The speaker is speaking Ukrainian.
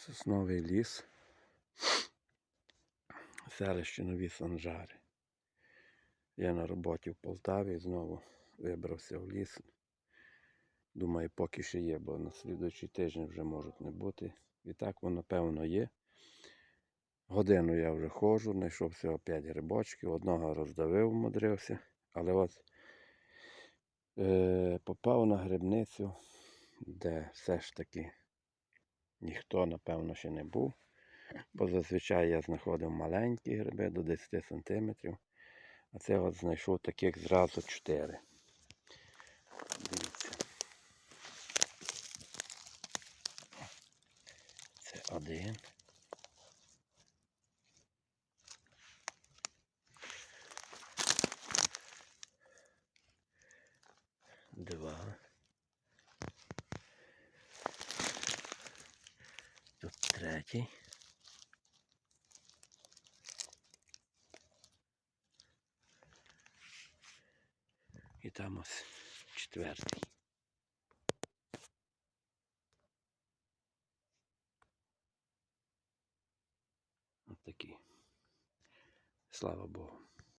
Сосновий ліс. Селище Нові Санжари. Я на роботі в Полтаві знову вибрався в ліс. Думаю, поки ще є, бо на слідуючий тиждень вже можуть не бути. І так воно, певно, є. Годину я вже ходжу, знайшов всього 5 грибочків, одного роздавив, умудрився, але от е, попав на грибницю, де все ж таки ніхто, напевно, ще не був. Бо зазвичай я знаходив маленькі гриби до 10 см, а це от знайшов таких зразу 4. Дивіться. Це один. Два. Третій. І там ось четвертий. Ось такі. Слава Богу.